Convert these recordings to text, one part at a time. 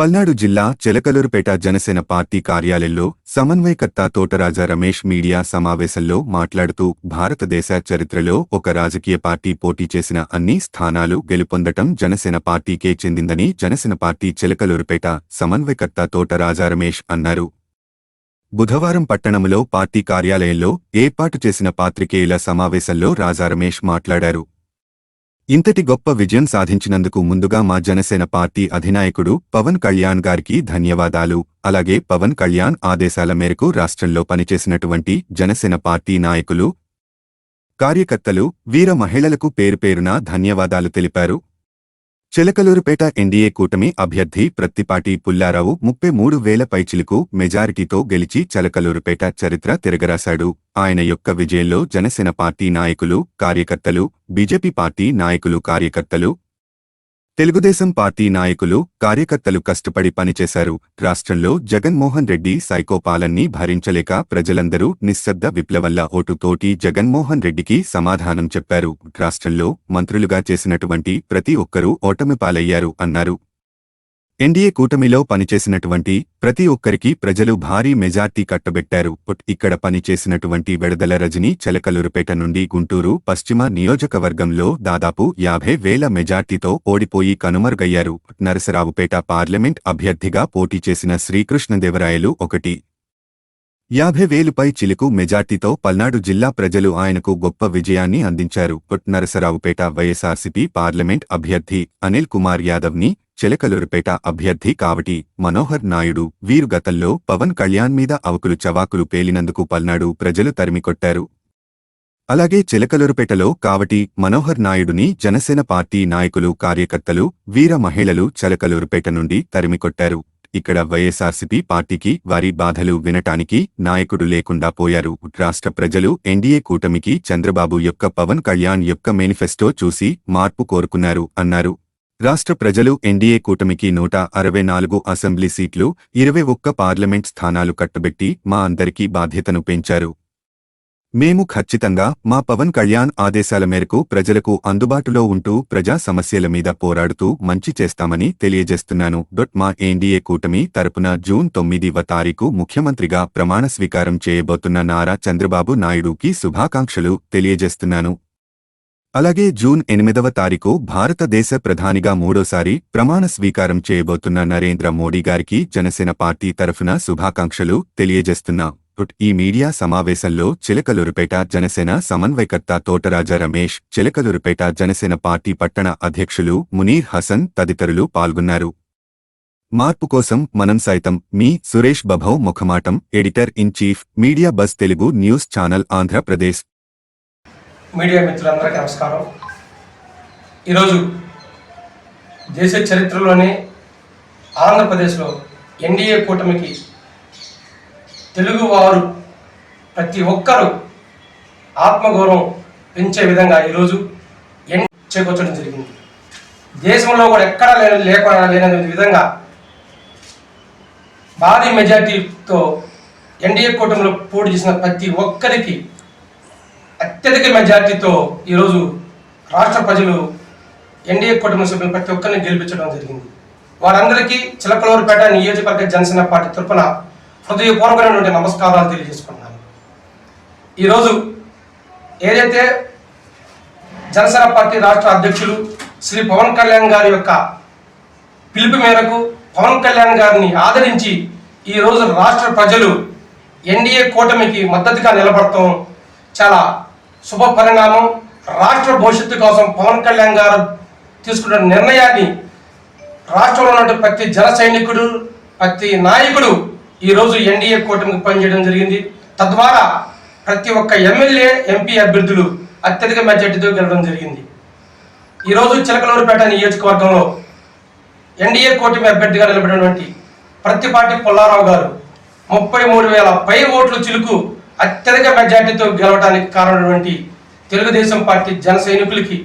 పల్నాడు జిల్లా చెలకలూరుపేట జనసేన పార్టీ కార్యాలయంలో సమన్వయకర్త తోటరాజా రమేష్ మీడియా సమావేశంలో మాట్లాడుతూ భారతదేశ చరిత్రలో ఒక రాజకీయ పార్టీ పోటీ చేసిన అన్ని స్థానాలు గెలుపొందటం జనసేన పార్టీకే చెందిందని జనసేన పార్టీ చెలకలూరుపేట సమన్వయకర్త తోటరాజా రమేష్ అన్నారు. బుధవారం పట్టణంలో పార్టీ కార్యాలయంలో ఏర్పాటు చేసిన పాత్రికేయుల సమావేశంలో రాజా రమేష్ మాట్లాడారు. ఇంతటి గొప్ప విజయం సాధించినందుకు ముందుగా మా జనసేన పార్టీ అధినాయకుడు పవన్ కళ్యాణ్ గారికి ధన్యవాదాలు. అలాగే పవన్ కళ్యాణ్ ఆదేశాల మేరకు రాష్ట్రంలో పనిచేసినటువంటి జనసేన పార్టీ నాయకులు కార్యకర్తలు వీర మహిళలకు పేరుపేరున ధన్యవాదాలు తెలిపారు. చిలకలూరుపేట ఎన్డీఏ కూటమి అభ్యర్థి ప్రత్తిపాటి పుల్లారావు ముప్పై మూడు వేల పైచిలకు మెజారిటీతో గెలిచి చిలకలూరుపేట చరిత్ర తిరగరాశాడు. ఆయన యొక్క విజయంలో జనసేన పార్టీ నాయకులు కార్యకర్తలు బీజేపీ పార్టీ నాయకులు కార్యకర్తలు తెలుగుదేశం పార్టీ నాయకులు కార్యకర్తలు కష్టపడి పనిచేశారు. రాష్ట్రంలో జగన్మోహన్ రెడ్డి సైకోపాలన్ని భరించలేక ప్రజలందరూ నిశ్శబ్ద విప్లవల్ల ఓటుతోటి జగన్మోహన్ రెడ్డికి సమాధానం చెప్పారు. రాష్ట్రంలో మంత్రులుగా చేసినటువంటి ప్రతి ఒక్కరూ ఓటమి పాలయ్యారు అన్నారు. ఎన్డీఏ కూటమిలో పనిచేసినటువంటి ప్రతి ఒక్కరికి ప్రజలు భారీ మెజార్టీ కట్టబెట్టారు. పుట్ ఇక్కడ పనిచేసినటువంటి వెడదల రజని చెలకలూరుపేట నుండి గుంటూరు పశ్చిమ నియోజకవర్గంలో దాదాపు యాభై వేల మెజార్టీతో ఓడిపోయి కనుమరుగయ్యారు. నరసరావుపేట పార్లమెంట్ అభ్యర్థిగా పోటీ చేసిన శ్రీకృష్ణదేవరాయలు ఒకటి. యాభై వేలుపై చిలుకు మెజార్టీతో పల్నాడు జిల్లా ప్రజలు ఆయనకు గొప్ప విజయాన్ని అందించారు. పుట్నరసరావుపేట నరసరావుపేట వైఎస్ఆర్సీపీ పార్లమెంట్ అభ్యర్థి అనిల్ కుమార్ యాదవ్ని చెలకలూరుపేట అభ్యర్థి కావటి మనోహర్ నాయుడు వీరు గతంలో పవన్ కళ్యాణ్ మీద అవకులు చవాకులు పేలినందుకు పల్నాడు ప్రజలు తరిమికొట్టారు అలాగే చిలకలూరుపేటలో కావటి మనోహర్ నాయుడుని జనసేన పార్టీ నాయకులు కార్యకర్తలు వీర మహిళలు చిలకలూరుపేట నుండి తరిమికొట్టారు ఇక్కడ వైఎస్ఆర్సీపీ పార్టీకి వారి బాధలు వినటానికి నాయకుడు లేకుండా పోయారు. రాష్ట్ర ప్రజలు ఎన్డీఏ కూటమికి చంద్రబాబు యొక్క పవన్ కళ్యాణ్ యొక్క మేనిఫెస్టో చూసి మార్పు కోరుకున్నారు అన్నారు. రాష్ట్ర ప్రజలు ఎన్డీఏ కూటమికి నూట అరవై నాలుగు అసెంబ్లీ సీట్లు ఇరవై ఒక్క పార్లమెంట్ స్థానాలు కట్టబెట్టి మా అందరికీ బాధ్యతను పెంచారు. మేము ఖచ్చితంగా మా పవన్ కళ్యాణ్ ఆదేశాల మేరకు ప్రజలకు అందుబాటులో ఉంటూ ప్రజా సమస్యల మీద పోరాడుతూ మంచి చేస్తామని తెలియజేస్తున్నాను. డొట్ మా ఎన్డీఏ కూటమి తరపున జూన్ తొమ్మిదివ తారీఖు ముఖ్యమంత్రిగా ప్రమాణ స్వీకారం చేయబోతున్న నారా చంద్రబాబు నాయుడుకి శుభాకాంక్షలు తెలియజేస్తున్నాను. అలాగే జూన్ ఎనిమిదవ తారీఖు భారతదేశ ప్రధానిగా మూడోసారి ప్రమాణ స్వీకారం చేయబోతున్న నరేంద్ర మోడీ గారికి జనసేన పార్టీ తరఫున శుభాకాంక్షలు తెలియజేస్తున్నా. ఈ మీడియా సమావేశంలో చిలకలూరుపేట జనసేన సమన్వయకర్త తోటరాజా రమేష్ చిలకలూరుపేట జనసేన పార్టీ పట్టణ అధ్యక్షులు మునీర్ హసన్ తదితరులు పాల్గొన్నారు. మార్పు కోసం మనం సైతం మీ సురేష్ బభౌ ముఖమాటం editor in chief media bus Telugu news channel Andhra Pradesh. Media మిత్రులందరికీ నమస్కారం. ఈరోజు దేశ చరిత్రలోనే ఆంధ్రప్రదేశ్లో ఎన్డీఏ కూటమికి తెలుగువారు ప్రతి ఒక్కరూ ఆత్మగౌరవం పెంచే విధంగా ఈరోజు ఎన్ చేకూర్చడం జరిగింది. దేశంలో కూడా ఎక్కడా లేని లేకుండా లేని విధంగా భారీ మెజార్టీతో ఎన్డీఏ కూటమిలో పోటీ చేసిన ప్రతి ఒక్కరికి అత్యధిక మెజార్టీతో ఈరోజు రాష్ట్ర ప్రజలు ఎన్డీఏ కూటమి సభ్యులు ప్రతి ఒక్కరిని గెలిపించడం జరిగింది. వారందరికీ చిలకలూరుపేట నియోజకవర్గ జనసేన పార్టీ తరఫున హృదయపూర్వకమైనటువంటి నమస్కారాలు తెలియజేసుకుంటున్నాను. ఈరోజు ఏదైతే జనసేన పార్టీ రాష్ట్ర అధ్యక్షులు శ్రీ పవన్ కళ్యాణ్ గారి యొక్క పిలుపు మేరకు పవన్ కళ్యాణ్ గారిని ఆదరించి ఈరోజు రాష్ట్ర ప్రజలు ఎన్డీఏ కూటమికి మద్దతుగా నిలబడటం చాలా శుభ పరిణామం రాష్ట్ర భవిష్యత్తు కోసం పవన్ కళ్యాణ్ గారు తీసుకున్న నిర్ణయాన్ని రాష్ట్రంలో ఉన్న ప్రతి జన సైనికుడు ప్రతి నాయకుడు ఈరోజు ఎన్డీఏ కూటమికి పనిచేయడం జరిగింది. తద్వారా ప్రతి ఒక్క ఎమ్మెల్యే ఎంపీ అభ్యర్థులు అత్యధిక మెజార్టీతో గెలవడం జరిగింది. ఈరోజు చిలకలూరుపేట నియోజకవర్గంలో ఎన్డీఏ కూటమి అభ్యర్థిగా నిలబడినటువంటి ప్రతిపాటి పుల్లారావు గారు ముప్పై మూడు వేల పై ఓట్లు చిలుకు అత్యధిక మెజార్టీతో గెలవడానికి కారణమైనటువంటి తెలుగుదేశం పార్టీ జన సైనికులకి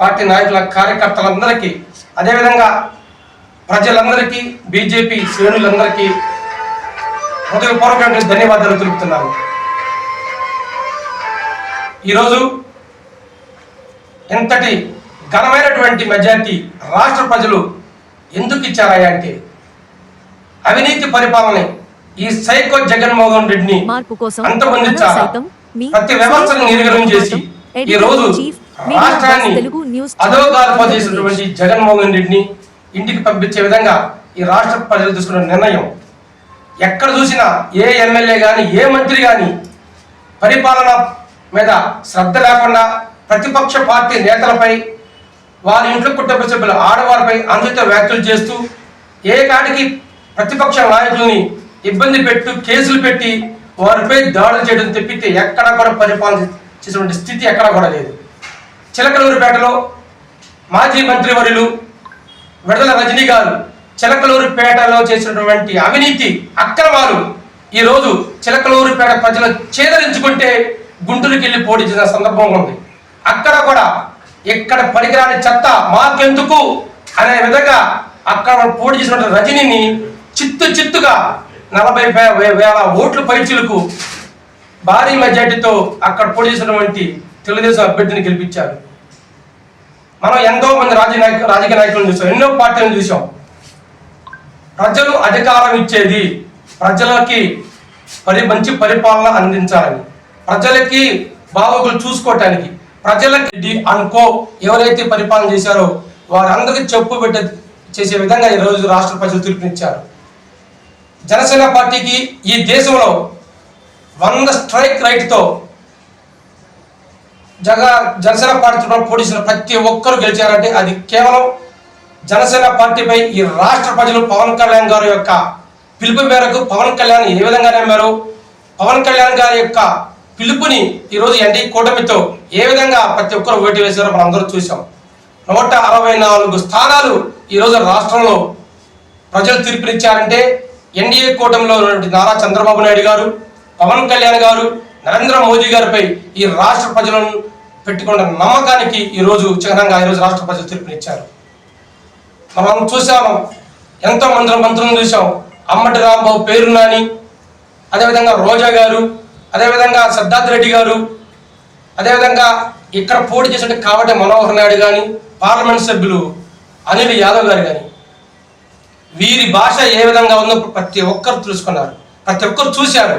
పార్టీ నాయకుల కార్యకర్తలందరికీ అదేవిధంగా ప్రజలందరికీ బీజేపీ శ్రేణులందరికీ హృదయపూర్వకంగా ధన్యవాదాలు తెలుపుతున్నాను. ఈరోజు ఇంతటి ఘనమైనటువంటి మెజార్టీ రాష్ట్ర ప్రజలు ఎందుకు ఇచ్చారా అంటే అవినీతి పరిపాలన ఈ సైకో జగన్మోహన్ రెడ్డిని అంతమొందించాలా మీ ప్రతి వ్యవస్థను నిర్వీర్యం చేసి ఈ రోజు రాష్ట్రాన్ని అధోగాల్ప చేసినటువంటి జగన్మోహన్ రెడ్డిని ఇంటికి పంపించే విధంగా ఈ రాష్ట్ర ప్రజలు తీసుకున్న నిర్ణయం. ఎక్కడ చూసినా ఏ ఎమ్మెల్యే కానీ ఏ మంత్రి కానీ పరిపాలన మీద శ్రద్ధ లేకుండా ప్రతిపక్ష పార్టీ నేతలపై వారి ఇంట్లో కుటుంబ సభ్యుల ఆడవారిపై అనుచిత వ్యాఖ్యలు చేస్తూ ఏ కాడికి ప్రతిపక్ష నాయకుల్ని ఇబ్బంది పెట్టు కేసులు పెట్టి వారిపై దాడులు చేయడం తప్పితే ఎక్కడా కూడా పరిపాలన చేసినటువంటి స్థితి ఎక్కడా కూడా లేదు. చిలకలూరుపేటలో మాజీ మంత్రివర్యులు విడదల రజనీ గారు చిలకలూరుపేటలో చేసినటువంటి అవినీతి అక్రమాలు ఈ రోజు చిలకలూరుపేట ప్రజలు చేదరించుకుంటే గుంటూరుకి వెళ్ళి పోటీ చేసిన సందర్భం ఉంది. అక్కడ కూడా ఎక్కడ పనికిరాని చెత్త మాకెందుకు? అనే విధంగా అక్కడ పోటీ చేసినటువంటి రజనీని చిత్తు చిత్తుగా నలభై వేల ఓట్లు పైచులకు భారీ మెజార్టీతో అక్కడ పోటీ చేసినటువంటి తెలుగుదేశం అభ్యర్థిని గెలిపించారు. మనం ఎంతో మంది రాజకీయ నాయకు రాజకీయ నాయకులను చూసాం ఎన్నో పార్టీలను చూసాం. ప్రజలు అధికారం ఇచ్చేది ప్రజలకి పరి మంచి పరిపాలన అందించాలని ప్రజలకి బాగోగులు చూసుకోవటానికి ప్రజలకి అనుకో ఎవరైతే పరిపాలన చేశారో వారందరికీ చెప్పు పెట్ట చేసే విధంగా ఈ రోజు రాష్ట్ర ప్రజలు తీర్పునిచ్చారు. జనసేన పార్టీకి ఈ దేశంలో వంద స్ట్రైక్ రైట్తో జగ జనసేన పార్టీ పోటీసిన ప్రతి ఒక్కరు గెలిచారంటే అది కేవలం జనసేన పార్టీపై ఈ రాష్ట్ర ప్రజలు పవన్ కళ్యాణ్ గారి యొక్క పిలుపు మేరకు పవన్ కళ్యాణ్ ఏ విధంగా నమ్మారు పవన్ కళ్యాణ్ గారి యొక్క పిలుపుని ఈరోజు ఎన్డీ కూటమితో ఏ విధంగా ప్రతి ఒక్కరు ఓటు వేశారో మనం అందరూ చూసాం నూట అరవై నాలుగు స్థానాలు ఈరోజు రాష్ట్రంలో ప్రజలు తీర్పునిచ్చారంటే ఎన్డీఏ కూటమిలో ఉన్నటువంటి నారా చంద్రబాబు నాయుడు గారు పవన్ కళ్యాణ్ గారు నరేంద్ర మోదీ గారిపై ఈ రాష్ట్ర ప్రజలను పెట్టుకున్న నమ్మకానికి ఈ రోజు చిహ్నంగా ఈ రోజు రాష్ట్ర ప్రజలు తీర్పునిచ్చారు. మనం చూసాము ఎంతో మంది మంత్రులను చూసాం. అమ్మటి రాంబాబు పేరు నాని అదేవిధంగా రోజా గారు అదేవిధంగా సిద్ధార్థ రెడ్డి గారు అదేవిధంగా ఇక్కడ పోటీ చేసినట్టు కాబట్టి మనోహర్ నాయుడు కానీ పార్లమెంట్ సభ్యులు అనిల్ యాదవ్ గారు కానీ వీరి భాష ఏ విధంగా ఉందో ప్రతి ఒక్కరు తెలుసుకున్నారు. ప్రతి ఒక్కరు చూశారు.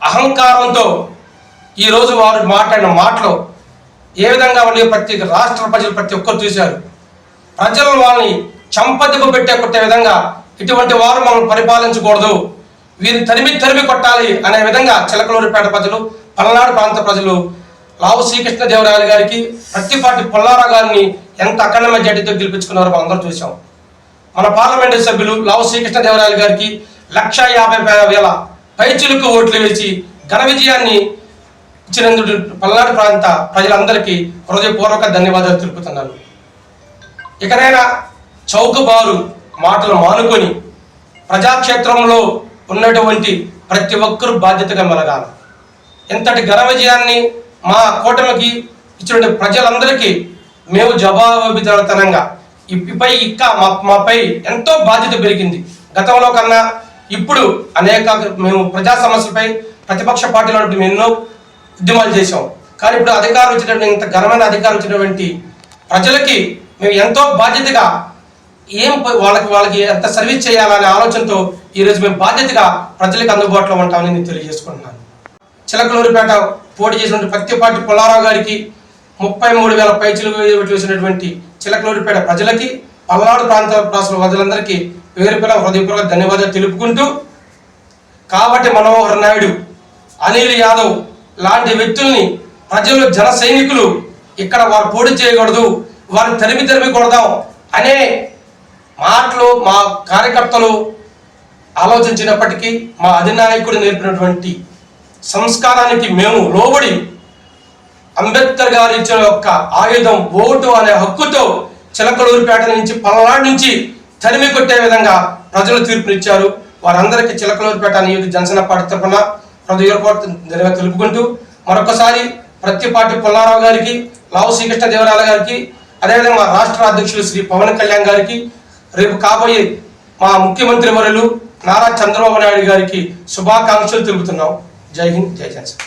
అహంకారంతో ఈరోజు వారు మాట్లాడిన మాటలు ఏ విధంగా ఉన్నాయో? ప్రతి రాష్ట్ర ప్రజలు ప్రతి ఒక్కరు చూశారు. ప్రజలు వాళ్ళని చంపదెబ్బ పెట్టే కొట్టే విధంగా ఇటువంటి వారు మనం పరిపాలించకూడదు. వీరిని తరిమి తరిమి కొట్టాలి అనే విధంగా చిలకలూరిపేట ప్రజలు పల్నాడు ప్రాంత ప్రజలు లావు శ్రీకృష్ణదేవరాయలు గారికి ప్రత్తిపాటి పుల్లారా గారిని ఎంత అఖండమైన జడ్డితో గెలిపించుకున్నారో మనం అందరూ చూసాం మన పార్లమెంటు సభ్యులు లావు శ్రీకృష్ణదేవరాయలు గారికి లక్ష యాభై వేల పైచులకు ఓట్లు వేసి ఘన విజయాన్ని ఇచ్చినందుకు పల్నాడు ప్రాంత ప్రజలందరికీ హృదయపూర్వక ధన్యవాదాలు తెలుపుతున్నాను. ఇకనైనా చౌకబారు మాటలు మానుకొని ప్రజాక్షేత్రంలో ఉన్నటువంటి ప్రతి ఒక్కరూ బాధ్యతగా మెలగాలి. ఇంతటి ఘన విజయాన్ని మా కూటమికి ఇచ్చిన ప్రజలందరికీ మేము జవాబుదారితనంగా ఇప్పిపై ఇక్క మా మాపై ఎంతో బాధ్యత పెరిగింది. గతంలో కన్నా ఇప్పుడు అనేక మేము ప్రజా సమస్యలపై ప్రతిపక్ష పార్టీలో మేము ఎన్నో ఉద్యమాలు చేశాం. కానీ ఇప్పుడు అధికారం వచ్చినటువంటి ఇంత ఘనమైన అధికారం వచ్చినటువంటి ప్రజలకి మేము ఎంతో బాధ్యతగా ఏం వాళ్ళకి వాళ్ళకి ఎంత సర్వీస్ చేయాలనే ఆలోచనతో ఈరోజు మేము బాధ్యతగా ప్రజలకు అందుబాటులో ఉంటామని నేను తెలియజేసుకుంటున్నాను. చిలకలూరుపేట పోటీ చేసినటువంటి పత్తిపాటి పుల్లారావు గారికి ముప్పై మూడు వేల పైచులు వేసినటువంటి చిలకలూరిపేట ప్రజలకి పల్నాడు ప్రాంత రాష్ట్ర ప్రజలందరికీ పేరు పేరు హృదయపూర్వక ధన్యవాదాలు తెలుపుకుంటూ కాబట్టి మనోహర్ నాయుడు అనిల్ యాదవ్ లాంటి వ్యక్తుల్ని ప్రజలు జన సైనికులు ఇక్కడ వారు పోటీ చేయకూడదు వారిని తరిమి తరిమి కొడదాం అనే మాటలు మా కార్యకర్తలు ఆలోచించినప్పటికీ మా అధినాయకుడు నేర్పినటువంటి సంస్కారానికి మేము లోబడి అంబేద్కర్ గారు ఇచ్చిన యొక్క ఆయుధం ఓటు అనే హక్కుతో చిలకలూరుపేట నుంచి పలనాడు నుంచి తరిమి కొట్టే విధంగా ప్రజలు తీర్పునిచ్చారు వారందరికీ చిలకలూరుపేట నియోజక జనసేన పార్టీ తరఫున హృదయపూర్వక తెలుపుకుంటూ మరొకసారి ప్రత్తిపాటి పుల్లారావు గారికి లావు శ్రీకృష్ణ దేవరాల గారికి అదేవిధంగా మా రాష్ట్ర అధ్యక్షులు శ్రీ పవన్ కళ్యాణ్ గారికి రేపు కాబోయే మా ముఖ్యమంత్రి వరులు నారా చంద్రబాబు నాయుడు గారికి శుభాకాంక్షలు తెలుపుతున్నాం. జై హింద్ జై జనసేన.